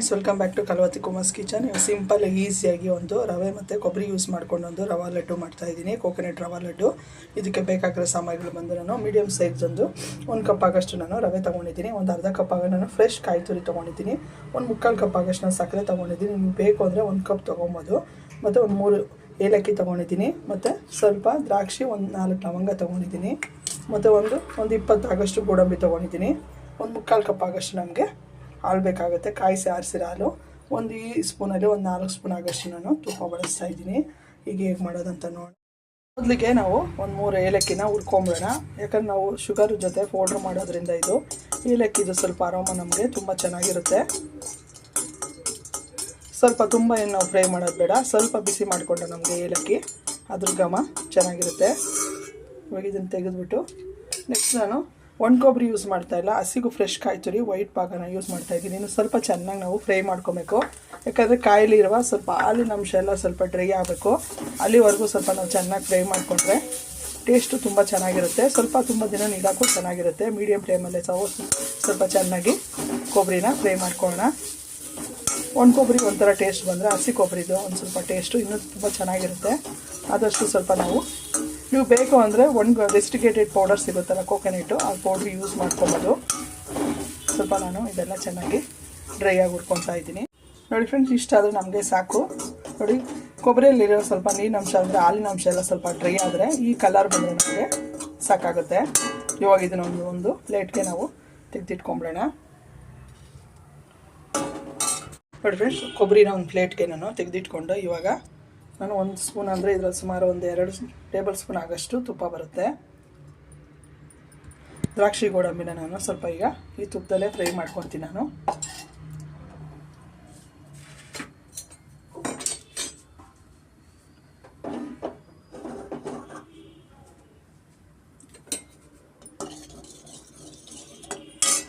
Friends welcome back to Kalavathi Kumar's kitchen simple ಈಸಿಯಾಗಿ ಒಂದು ರವೆ ಮತ್ತು ಕೊಬ್ಬರಿ ಯೂಸ್ ಮಾಡ್ಕೊಂಡು ಒಂದು ರವಾ ಲಡ್ಡು ಮಾಡ್ತಾ ಇದ್ದೀನಿ ಕೋಕೋನಟ್ ರವಾ ಲಡ್ಡು. ಇದಕ್ಕೆ ಬೇಕಾಗಿರೋ ಸಾಮಗ್ರಿಗಳು ಬಂದು ನಾನು ಮೀಡಿಯಮ್ ಸೈಜ್ ಒಂದು ಒಂದು ಕಪ್ ಆಗಷ್ಟು ನಾನು ರವೆ ತೊಗೊಂಡಿದ್ದೀನಿ, ಒಂದು ಅರ್ಧ ಕಪ್ ಆಗ ನಾನು ಫ್ರೆಶ್ ಕಾಯಿ ತುರಿ ತೊಗೊಂಡಿದ್ದೀನಿ, ಒಂದು ಮುಕ್ಕಾಲು ಕಪ್ ಆಗಷ್ಟು ನಾನು ಸಕ್ಕರೆ ತೊಗೊಂಡಿದ್ದೀನಿ. ನಿಮ್ಗೆ ಬೇಕು ಅಂದರೆ ಒಂದು ಕಪ್ ತೊಗೊಬೋದು. ಮತ್ತು ಒಂದು ಮೂರು ಏಲಕ್ಕಿ ತೊಗೊಂಡಿದ್ದೀನಿ, ಮತ್ತು ಸ್ವಲ್ಪ ದ್ರಾಕ್ಷಿ ಒಂದು ನಾಲ್ಕು ಲವಂಗ ತೊಗೊಂಡಿದ್ದೀನಿ, ಮತ್ತು ಒಂದು ಒಂದು ಇಪ್ಪತ್ತು ಆಗಷ್ಟು ಗೋಡಂಬಿ ತೊಗೊಂಡಿದ್ದೀನಿ. ಒಂದು ಮುಕ್ಕಾಲು ಕಪ್ ಆಗಷ್ಟು ನಮಗೆ ಹಾಲು ಬೇಕಾಗುತ್ತೆ ಕಾಯಿಸಿ ಆರಿಸಿರ ಹಾಲು. ಒಂದು ಈ ಸ್ಪೂನಲ್ಲಿ ಒಂದು ನಾಲ್ಕು ಸ್ಪೂನ್ ಆಗೋಷ್ಟು ನಾನು ತುಪ್ಪ ಬಳಸ್ತಾ ಇದ್ದೀನಿ. ಈಗ ಹೇಗೆ ಮಾಡೋದಂತ ನೋಡಿ. ಮೊದಲಿಗೆ ನಾವು ಒಂದು ಮೂರು ಏಲಕ್ಕಿನ ಹುರ್ಕೊಂಬಿಡೋಣ. ಯಾಕಂದ್ರೆ ನಾವು ಶುಗರ್ ಜೊತೆ ಪೌಡ್ರ್ ಮಾಡೋದ್ರಿಂದ ಇದು. ಏಲಕ್ಕಿದು ಸ್ವಲ್ಪ ಆರಾಮ ನಮಗೆ ತುಂಬ ಚೆನ್ನಾಗಿರುತ್ತೆ. ಸ್ವಲ್ಪ ತುಂಬ ಏನು ನಾವು ಫ್ರೈ ಮಾಡೋದು ಬೇಡ. ಸ್ವಲ್ಪ ಬಿಸಿ ಮಾಡಿಕೊಂಡ್ರೆ ನಮಗೆ ಏಲಕ್ಕಿ ಅದ್ರ ಘಮ ಚೆನ್ನಾಗಿರುತ್ತೆ. ಇವಾಗ ಇದನ್ನು ತೆಗೆದುಬಿಟ್ಟು ನೆಕ್ಸ್ಟ್ ನಾನು ಒಣ ಕೊಬ್ಬರಿ ಯೂಸ್ ಮಾಡ್ತಾ ಇಲ್ಲ. ಹಸಿಗೂ ಫ್ರೆಶ್ ಕಾಯಿ ತುರಿ ವೈಟ್ ಭಾಗನ ಯೂಸ್ ಮಾಡ್ತಾ ಇದ್ದೀನಿ. ಇನ್ನು ಸ್ವಲ್ಪ ಚೆನ್ನಾಗಿ ನಾವು ಫ್ರೈ ಮಾಡ್ಕೊಬೇಕು. ಯಾಕಂದರೆ ಕಾಯಿಲಿರುವ ಸ್ವಲ್ಪ ಹಾಲಿನ ಅಂಶ ಎಲ್ಲ ಸ್ವಲ್ಪ ಡ್ರೈ ಆಗಬೇಕು. ಅಲ್ಲಿವರೆಗೂ ಸ್ವಲ್ಪ ನಾವು ಚೆನ್ನಾಗಿ ಫ್ರೈ ಮಾಡಿಕೊಂಡ್ರೆ ಟೇಸ್ಟು ತುಂಬ ಚೆನ್ನಾಗಿರುತ್ತೆ. ಸ್ವಲ್ಪ ತುಂಬ ದಿನ ನೀಡೋಕ್ಕೂ ಚೆನ್ನಾಗಿರುತ್ತೆ. ಮೀಡಿಯಮ್ ಫ್ಲೇಮಲ್ಲೇ ಸಹ ಸ್ವಲ್ಪ ಚೆನ್ನಾಗಿ ಕೊಬ್ಬರಿನ ಫ್ರೈ ಮಾಡ್ಕೊಳ್ಳೋಣ. ಒಣ ಕೊಬ್ಬರಿ ಒಂಥರ ಟೇಸ್ಟ್ ಬಂದರೆ ಹಸಿ ಕೊಬ್ಬರಿದು ಒಂದು ಸ್ವಲ್ಪ ಟೇಸ್ಟು ಇನ್ನೂ ತುಂಬ ಚೆನ್ನಾಗಿರುತ್ತೆ. ಆದಷ್ಟು ಸ್ವಲ್ಪ ನಾವು ನೀವು ಬೇಕು ಅಂದರೆ ಒಂದು ರೆಸ್ಟಿಗೇಟೆಡ್ ಪೌಡರ್ ಸಿಗುತ್ತಲ್ಲ ಕೋಕೋನೆಟ್ಟು ಆ ಪೌಡ್ರ್ ಯೂಸ್ ಮಾಡ್ಕೊಬೋದು. ಸ್ವಲ್ಪ ನಾನು ಇದೆಲ್ಲ ಚೆನ್ನಾಗಿ ಡ್ರೈ ಆಗಿ ಹುರ್ಕೊತಾ ಇದ್ದೀನಿ. ನೋಡಿ ಫ್ರೆಂಡ್ಸ್ ಇಷ್ಟ ಆದರೆ ನಮಗೆ ಸಾಕು. ನೋಡಿ ಕೊಬ್ಬರಿಯಲ್ಲಿರೋ ಸ್ವಲ್ಪ ನೀರಿನಂಶ ಅಂದರೆ ಹಾಲಿನ ಅಂಶ ಎಲ್ಲ ಸ್ವಲ್ಪ ಡ್ರೈ ಆದರೆ ಈ ಕಲರ್ ಬಂದರೆ ನಮಗೆ ಸಾಕಾಗುತ್ತೆ. ಇವಾಗ ಇದನ್ನೊಂದು ಒಂದು ಪ್ಲೇಟ್ಗೆ ನಾವು ತೆಗೆದಿಟ್ಕೊಂಬಿಡೋಣ. ನೋಡಿ ಫ್ರೆಂಡ್ಸ್ ಕೊಬ್ಬರಿನ ಒಂದು ಪ್ಲೇಟ್ಗೆ ನಾನು ತೆಗೆದಿಟ್ಕೊಂಡು ಇವಾಗ ನಾನು ಒಂದು ಸ್ಪೂನ್ ಅಂದರೆ ಇದರಲ್ಲಿ ಸುಮಾರು ಒಂದು ಎರಡು ಟೇಬಲ್ ಸ್ಪೂನ್ ಆಗಷ್ಟು ತುಪ್ಪ ಬರುತ್ತೆ. ದ್ರಾಕ್ಷಿ ಗೋಡಂಬಿನ ನಾನು ಸ್ವಲ್ಪ ಈಗ ಈ ತುಪ್ಪದಲ್ಲೇ ಫ್ರೈ ಮಾಡ್ಕೊತೀನಿ ನಾನು.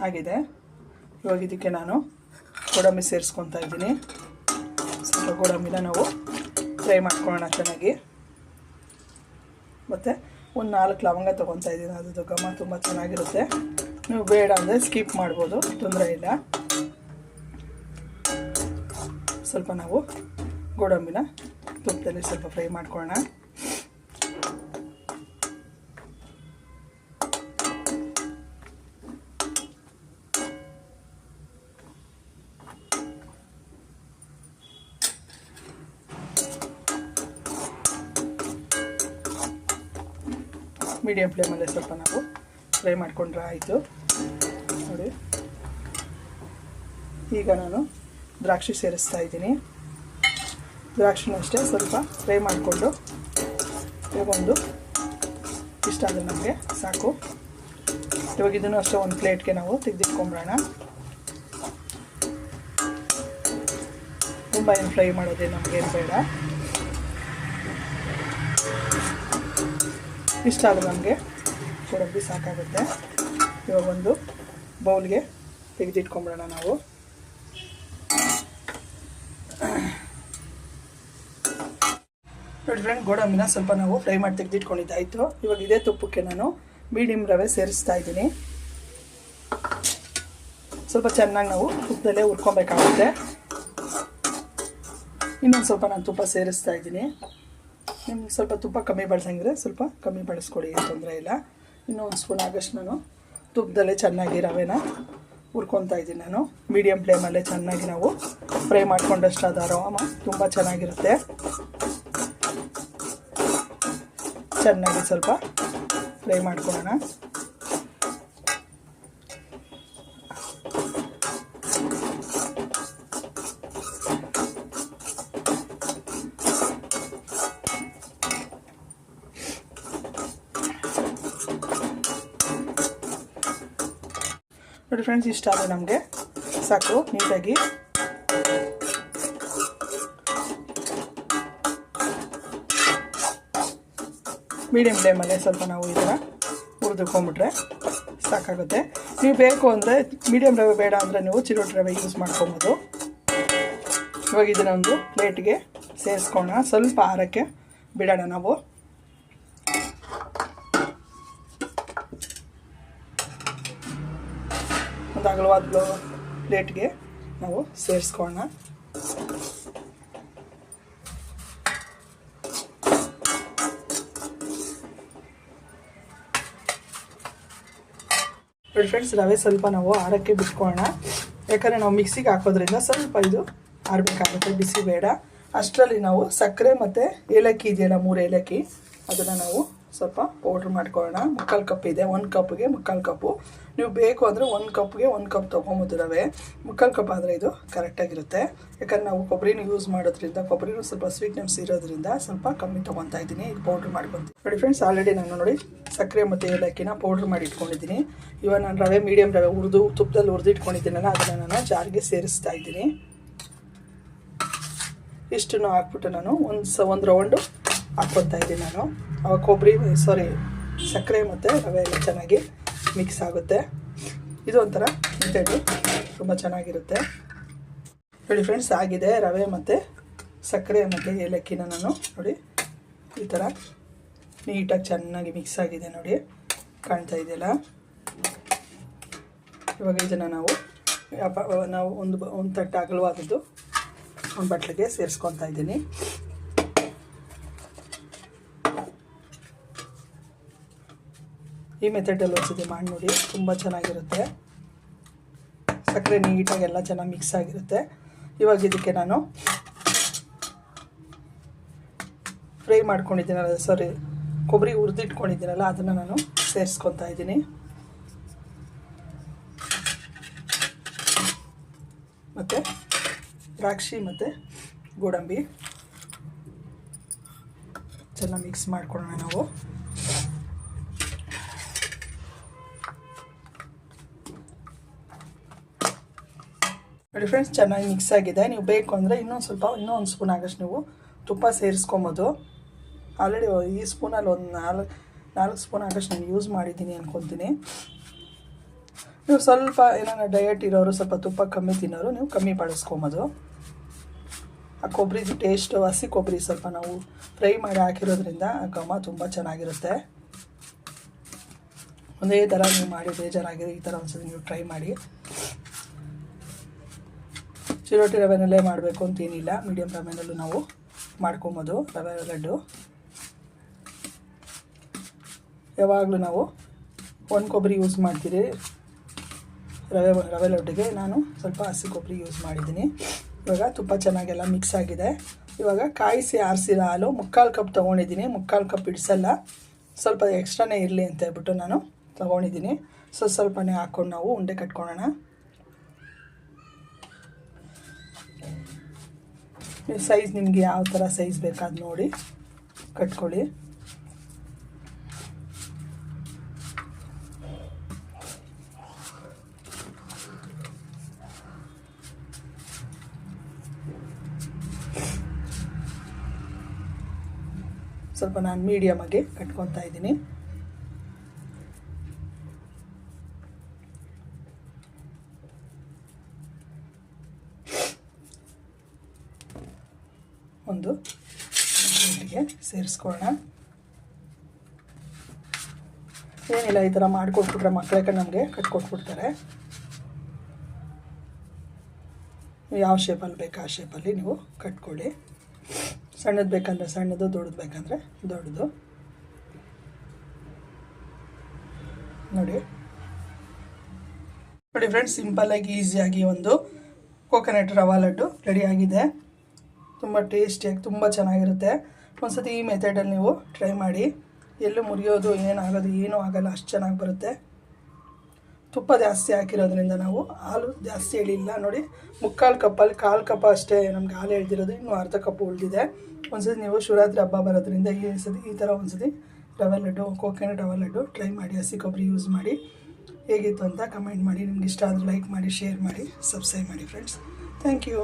ಆಗಿದೆ. ಇವಾಗ ಇದಕ್ಕೆ ನಾನು ಗೋಡಂಬಿ ಸೇರಿಸ್ಕೊತಾ ಇದ್ದೀನಿ. ಸ್ವಲ್ಪ ಗೋಡಂಬಿನ ನಾವು ಫ್ರೈ ಮಾಡ್ಕೊಳ್ಳೋಣ ಚೆನ್ನಾಗಿ. ಮತ್ತು ಒಂದು ನಾಲ್ಕು ಲವಂಗ ತೊಗೊತಾ ಇದ್ದೀನಿ. ಅದು ಘಮ ತುಂಬ ಚೆನ್ನಾಗಿರುತ್ತೆ. ನೀವು ಬೇಡ ಅಂದರೆ ಸ್ಕಿಪ್ ಮಾಡ್ಬೋದು, ತೊಂದರೆ ಇಲ್ಲ. ಸ್ವಲ್ಪ ನಾವು ಗೋಡಂಬಿನ ತುಪ್ಪದಲ್ಲಿ ಸ್ವಲ್ಪ ಫ್ರೈ ಮಾಡ್ಕೊಳ್ಳೋಣ. ಮೀಡಿಯಮ್ ಫ್ಲೇಮಲ್ಲೇ ಸ್ವಲ್ಪ ನಾವು ಫ್ರೈ ಮಾಡಿಕೊಂಡ್ರೆ ಆಯಿತು. ನೋಡಿ. ಈಗ ನಾನು ದ್ರಾಕ್ಷಿ ಸೇರಿಸ್ತಾ ಇದ್ದೀನಿ. ದ್ರಾಕ್ಷಿನೂ ಅಷ್ಟೇ ಸ್ವಲ್ಪ ಫ್ರೈ ಮಾಡಿಕೊಂಡು ಒಂದು ಇಷ್ಟ ಅದು ನಮಗೆ ಸಾಕು. ಇವಾಗ ಇದನ್ನು ಅಷ್ಟೇ ಒಂದು ಪ್ಲೇಟ್ಗೆ ನಾವು ತೆಗೆದಿಟ್ಕೊಂಬಿಡೋಣ ತುಂಬ ಏನು ಫ್ರೈ ಮಾಡೋದೇ ನಮಗೇನು ಬೇಡ. ಇಷ್ಟ ಆದರೆ ನಮಗೆ ಗೋಡಂಬಿ ಸಾಕಾಗುತ್ತೆ. ಇವಾಗ ಒಂದು ಬೌಲ್ಗೆ ತೆಗೆದಿಟ್ಕೊಂಬಿಡೋಣ ನಾವು. ನೋಡಿ ಫ್ರೆಂಡ್ ಗೋಡಂಬಿನ ಸ್ವಲ್ಪ ನಾವು ಫ್ರೈ ಮಾಡಿ ತೆಗೆದಿಟ್ಕೊಂಡಿದ್ದಾಯಿತು ಇವಾಗ ಇದೇ ತುಪ್ಪಕ್ಕೆ ನಾನು ಮೀಡಿಯಮ್ ರವೆ ಸೇರಿಸ್ತಾ ಇದ್ದೀನಿ. ಸ್ವಲ್ಪ ಚೆನ್ನಾಗಿ ನಾವು ತುಪ್ಪದಲ್ಲೇ ಹುರ್ಕೊಬೇಕಾಗುತ್ತೆ. ಇನ್ನೊಂದು ಸ್ವಲ್ಪ ನಾನು ತುಪ್ಪ ಸೇರಿಸ್ತಾ ಇದ್ದೀನಿ. ನಿಮ್ಗೆ ಸ್ವಲ್ಪ ತುಪ್ಪ ಕಮ್ಮಿ ಬಳಸಂಗಿದ್ರೆ ಸ್ವಲ್ಪ ಕಮ್ಮಿ ಬಳಸ್ಕೊಡಿ, ಏನು ತೊಂದರೆ ಇಲ್ಲ. ಇನ್ನೂ ಒಂದು ಸ್ಪೂನ್ ಆಗಷ್ಟು ನಾನು ತುಪ್ಪದಲ್ಲೇ ಚೆನ್ನಾಗಿ ರವೆನ ಹುರ್ಕೊತಾ ಇದ್ದೀನಿ ನಾನು. ಮೀಡಿಯಮ್ ಫ್ಲೇಮಲ್ಲೇ ಚೆನ್ನಾಗಿ ನಾವು ಫ್ರೈ ಮಾಡ್ಕೊಂಡಷ್ಟು ಅದು ಆರಾಮ ತುಂಬ ಚೆನ್ನಾಗಿರುತ್ತೆ. ಚೆನ್ನಾಗಿ ಸ್ವಲ್ಪ ಫ್ರೈ ಮಾಡ್ಕೊಳ್ಳೋಣ. ನೋಡಿ ಫ್ರೆಂಡ್ಸ್ ಇಷ್ಟ ಆದರೆ ನಮಗೆ. ಸಾಕು, ನೀಟಾಗಿ. ಮೀಡಿಯಮ್ ಫ್ಲೇಮಲ್ಲೇ ಸ್ವಲ್ಪ ನಾವು ಈ ಥರ ಹುರಿದುಕೊಂಡ್ಬಿಟ್ರೆ ಸಾಕಾಗುತ್ತೆ. ನೀವು ಬೇಕು ಅಂದರೆ ಮೀಡಿಯಮ್ ರವೆ ಬೇಡ ಅಂದರೆ ನೀವು ಚಿರೋಟಿ ರವೆ ಯೂಸ್ ಮಾಡ್ಕೊಬೋದು. ಇವಾಗ ಇದನ್ನೊಂದು ಪ್ಲೇಟ್ಗೆ ಸೇರಿಸ್ಕೊಳ್ಳೋಣ ಸ್ವಲ್ಪ ಆರಕ್ಕೆ ಬಿಡೋಣ ನಾವು. ಒಂದು ಅಗಲವಾದ ಪ್ಲೇಟ್ಗೆ ನಾವು ಸೇರಿಸ್ಕೊಳ್ಳೋಣ ನೋಡಿ ಫ್ರೆಂಡ್ಸ್ ರವೆ ಸ್ವಲ್ಪ ನಾವು ಆರಕ್ಕೆ ಬಿಟ್ಕೊಳ್ಳೋಣ ಯಾಕಂದರೆ ನಾವು ಮಿಕ್ಸಿಗೆ ಹಾಕೋದ್ರಿಂದ ಸ್ವಲ್ಪ ಇದು ಆರಬೇಕಾಗುತ್ತೆ, ಬಿಸಿ ಬೇಡ. ಅಷ್ಟರಲ್ಲಿ ನಾವು ಸಕ್ಕರೆ ಮತ್ತು ಏಲಕ್ಕಿ ಇದೆಯಲ್ಲ ಮೂರು ಏಲಕ್ಕಿ, ಅದನ್ನು ನಾವು ಸ್ವಲ್ಪ ಪೌಡ್ರ್ ಮಾಡ್ಕೊಳ್ಳೋಣ. ಮುಕ್ಕಾಲು ಕಪ್ ಇದೆ, ಒಂದು ಕಪ್ಗೆ ಮುಕ್ಕಾಲು ಕಪ್ಪು ನೀವು ಬೇಕು ಅಂದರೆ ಒಂದು ಕಪ್ಗೆ ಒಂದು ಕಪ್ ತೊಗೊಂಬೋದು ರವೆ ಮುಕ್ಕಾಲು ಕಪ್ ಆದರೆ ಇದು ಕರೆಕ್ಟಾಗಿರುತ್ತೆ ಯಾಕಂದ್ರೆ ನಾವು ಕೊಬ್ಬರಿನೂ ಯೂಸ್ ಮಾಡೋದ್ರಿಂದ, ಕೊಬ್ಬರಿನೂ ಸ್ವಲ್ಪ ಸ್ವೀಟ್ನೆಸ್ ಇರೋದ್ರಿಂದ ಸ್ವಲ್ಪ ಕಮ್ಮಿ ತೊಗೊತಾ ಇದ್ದೀನಿ. ಇದು ಪೌಡ್ರ್ ಮಾಡ್ಕೊತೀನಿ ನೋಡಿ ಫ್ರೆಂಡ್ಸ್ ಆಲ್ರೆಡಿ ನಾನು ನೋಡಿ ಸಕ್ಕರೆ ಮತ್ತು ಏಲಕ್ಕಿನ ಪೌಡ್ರ್ ಮಾಡಿ ಇಟ್ಕೊಂಡಿದ್ದೀನಿ. ಇವಾಗ ನಾನು ರವೆ ಮೀಡಿಯಮ್ ರವೆ ಹುರಿದು ತುಪ್ಪದಲ್ಲಿ ಹುರಿದು ಇಟ್ಕೊಂಡಿದ್ದೀನಲ್ಲ, ಅದನ್ನು ನಾನು ಜಾರಿಗೆ ಸೇರಿಸ್ತಾ ಇದ್ದೀನಿ. ಇಷ್ಟನ್ನು ಹಾಕ್ಬಿಟ್ಟು ನಾನು ಒಂದು ಸ ಒಂದು ರೌಂಡು ಹಾಕ್ಕೊತಾ ಇದ್ದೀನಿ ನಾನು. ಆವಾಗ ಕೊಬ್ಬರಿ ಸಾರಿ ಸಕ್ಕರೆ ಮತ್ತು ರವೆ ಎಲ್ಲ ಚೆನ್ನಾಗಿ ಮಿಕ್ಸ್ ಆಗುತ್ತೆ. ಇದು ಒಂಥರ ಮೆಥಡು ತುಂಬ ಚೆನ್ನಾಗಿರುತ್ತೆ. ನೋಡಿ ಫ್ರೆಂಡ್ಸ್ ಆಗಿದೆ ರವೆ ಮತ್ತು ಸಕ್ಕರೆ ಮತ್ತು ಏಲಕ್ಕಿನ ನಾನು, ನೋಡಿ. ಈ ಥರ ನೀಟಾಗಿ ಚೆನ್ನಾಗಿ ಮಿಕ್ಸ್ ಆಗಿದೆ ನೋಡಿ, ಕಾಣ್ತಾ ಇದೆಯಲ್ಲ. ಇವಾಗ ಇದನ್ನು ನಾವು ನಾವು ಒಂದು ಒಂದು ತಟ್ಟೆ ಅಗಲವಾದದ್ದು, ಒಂದು ಬಟ್ಲಿಗೆ ಸೇರಿಸ್ಕೊತಾ ಇದ್ದೀನಿ. ಈ ಮೆಥಡಲ್ಲಿ ಒಂದ್ಸತಿ ಮಾಡಿ ನೋಡಿ, ತುಂಬ ಚೆನ್ನಾಗಿರುತ್ತೆ. ಸಕ್ಕರೆ ನೀಟಾಗಿ ಎಲ್ಲ ಚೆನ್ನಾಗಿ ಮಿಕ್ಸ್ ಆಗಿರುತ್ತೆ. ಇವಾಗ ಇದಕ್ಕೆ ನಾನು ಫ್ರೈ ಮಾಡ್ಕೊಂಡಿದ್ದೀನಲ್ಲ ಸಾರಿ ಕೊಬ್ಬರಿ ಹುರಿದಿಟ್ಕೊಂಡಿದ್ದೀನಲ್ಲ, ಅದನ್ನು ನಾನು ಸೇರಿಸ್ಕೊತಾ ಇದ್ದೀನಿ. ಮತ್ತು ದ್ರಾಕ್ಷಿ ಮತ್ತು ಗೋಡಂಬಿ. ಚೆನ್ನಾಗಿ ಮಿಕ್ಸ್ ಮಾಡ್ಕೊಳ್ಳೋಣ ನಾವು. ನೋಡಿ ಫ್ರೆಂಡ್ಸ್ ಚೆನ್ನಾಗಿ ಮಿಕ್ಸ್ ಆಗಿದೆ. ನೀವು ಬೇಕು ಅಂದರೆ ಇನ್ನೊಂದು ಸ್ವಲ್ಪ, ಇನ್ನೊಂದು ಸ್ಪೂನ್ ಆಗಷ್ಟು ನೀವು ತುಪ್ಪ ಸೇರಿಸ್ಕೊಬೋದು. ಆಲ್ರೆಡಿ ಈ ಸ್ಪೂನಲ್ಲಿ ಒಂದು ನಾಲ್ಕು ನಾಲ್ಕು ಸ್ಪೂನ್ ಆಗಷ್ಟು ನಾನು ಯೂಸ್ ಮಾಡಿದ್ದೀನಿ ಅಂದ್ಕೊತೀನಿ ನೀವು ಸ್ವಲ್ಪ ಏನಾರ ಡಯಟ್ ಇರೋರು, ಸ್ವಲ್ಪ ತುಪ್ಪ ಕಮ್ಮಿ ತಿನ್ನೋರು, ನೀವು ಕಮ್ಮಿ ಬಳಸ್ಕೊಬೋದು. ಆ ಕೊಬ್ಬರಿದು ಟೇಸ್ಟು ಹಸಿ ಕೊಬ್ಬರಿ ಸ್ವಲ್ಪ ನಾವು ಫ್ರೈ ಮಾಡಿ ಹಾಕಿರೋದ್ರಿಂದ ಆ ಘಮ ತುಂಬ ಚೆನ್ನಾಗಿರುತ್ತೆ. ಒಂದೇ ಥರ ನೀವು ಮಾಡಿ ಬೇಜಾರಾಗಿದೆ, ಈ ಥರ ಒಂದ್ಸತಿ ನೀವು ಟ್ರೈ ಮಾಡಿ. ಚಿರೋಟಿ ರವೆನಲ್ಲೇ ಮಾಡಬೇಕು ಅಂತೇನಿಲ್ಲ ಮೀಡಿಯಮ್ ರವೆನಲ್ಲೂ ನಾವು ಮಾಡ್ಕೊಬೋದು. ರವೆ, ಲಡ್ಡು. ಯಾವಾಗಲೂ ನಾವು ಒಂದು ಕೊಬ್ಬರಿ ಯೂಸ್ ಮಾಡ್ತೀರಿ. ರವೆ ರವೆ ಲಡ್ಡುಗೆ ನಾನು ಸ್ವಲ್ಪ ಹಸಿ ಕೊಬ್ಬರಿ ಯೂಸ್ ಮಾಡಿದ್ದೀನಿ. ಇವಾಗ ತುಪ್ಪ ಚೆನ್ನಾಗೆಲ್ಲ ಮಿಕ್ಸ್ ಆಗಿದೆ. ಇವಾಗ ಕಾಯಿಸಿ ಆರಿಸಿರೋ ಹಾಲು ಮುಕ್ಕಾಲು ಕಪ್ ತೊಗೊಂಡಿದ್ದೀನಿ. ಮುಕ್ಕಾಲು ಕಪ್ ಇಡಿಸಲ್ಲ. ಸ್ವಲ್ಪ ಎಕ್ಸ್ಟ್ರಾನೇ ಇರಲಿ ಅಂತ ಹೇಳ್ಬಿಟ್ಟು ನಾನು ತೊಗೊಂಡಿದ್ದೀನಿ. ಸೊ ಸ್ವಲ್ಪನೇ ಹಾಕ್ಕೊಂಡು ನಾವು ಉಂಡೆ ಕಟ್ಕೊಳ್ಳೋಣ. ಸೈಜ್ ನಿಮಗೆ ಯಾವ ಥರ ಸೈಜ್ ಬೇಕಾದ ನೋಡಿ ಕಟ್ಕೊಳ್ಳಿ. ಸ್ವಲ್ಪ ನಾನು ಮೀಡಿಯಮಾಗಿ ಕಟ್ಕೊತಾ ಇದ್ದೀನಿ. ಒಂದು ಸೇರಿಸ್ಕೊಳ್ಳೋಣ. ಏನಿಲ್ಲ, ಈ ಥರ ಮಾಡಿಕೊಟ್ಬಿಟ್ರೆ ಮಕ್ಕಳಿಗೆ ನಮಗೆ ಕಟ್ಕೊಟ್ಬಿಡ್ತಾರೆ. ಯಾವ ಶೇಪಲ್ಲಿ ಬೇಕು ಆ ಶೇಪಲ್ಲಿ ನೀವು ಕಟ್ಕೊಳ್ಳಿ. ಸಣ್ಣದು ಬೇಕಂದರೆ ಸಣ್ಣದು, ದೊಡ್ಡದು ಬೇಕಂದರೆ ದೊಡ್ಡದು. ನೋಡಿ. ನೋಡಿ ಫ್ರೆಂಡ್ಸ್ ಸಿಂಪಲ್ಲಾಗಿ ಈಸಿಯಾಗಿ ಒಂದು ಕೋಕೋನಟ್ ರವಾ ಲಡ್ಡು ರೆಡಿಯಾಗಿದೆ ತುಂಬ ಟೇಸ್ಟಿಯಾಗಿ ತುಂಬ ಚೆನ್ನಾಗಿರುತ್ತೆ. ಒಂದ್ಸತಿ ಈ ಮೆಥಡಲ್ಲಿ ನೀವು ಟ್ರೈ ಮಾಡಿ. ಎಲ್ಲೂ ಮುರಿಯೋದು ಏನಾಗೋದು ಏನೂ ಆಗಲ್ಲ, ಅಷ್ಟು ಚೆನ್ನಾಗಿ ಬರುತ್ತೆ. ತುಪ್ಪ ಜಾಸ್ತಿ ಹಾಕಿರೋದ್ರಿಂದ ನಾವು ಹಾಲು ಜಾಸ್ತಿ ಎಳಿಲ್ಲ ನೋಡಿ, ಮುಕ್ಕಾಲು ಕಪ್ಪಲ್ಲಿ ಕಾಲು ಕಪ್ಪ ಅಷ್ಟೇ ನಮ್ಗೆ ಹಾಲು ಎಳ್ದಿರೋದು ಇನ್ನೂ ಅರ್ಧ ಕಪ್ ಉಳಿದಿದೆ. ಒಂದ್ಸತಿ ನೀವು ಶಿವರಾತ್ರಿ ಹಬ್ಬ ಬರೋದ್ರಿಂದ ಈ ಸತಿ, ಈ ಥರ ಒಂದ್ಸತಿ ರವೆ ಲಡ್ಡು ಕೋಕೋನಟ್ ರವೆ ಲಡ್ಡು ಟ್ರೈ ಮಾಡಿ, ಹಸಿ ಕೊಬ್ಬರಿ ಯೂಸ್ ಮಾಡಿ. ಹೇಗಿತ್ತು ಅಂತ ಕಮೆಂಟ್ ಮಾಡಿ. ನಿಮ್ಗೆ ಇಷ್ಟ ಆದರೆ ಲೈಕ್ ಮಾಡಿ ಶೇರ್ ಮಾಡಿ ಸಬ್ಸ್ಕ್ರೈಬ್ ಮಾಡಿ ಫ್ರೆಂಡ್ಸ್ ಥ್ಯಾಂಕ್ ಯು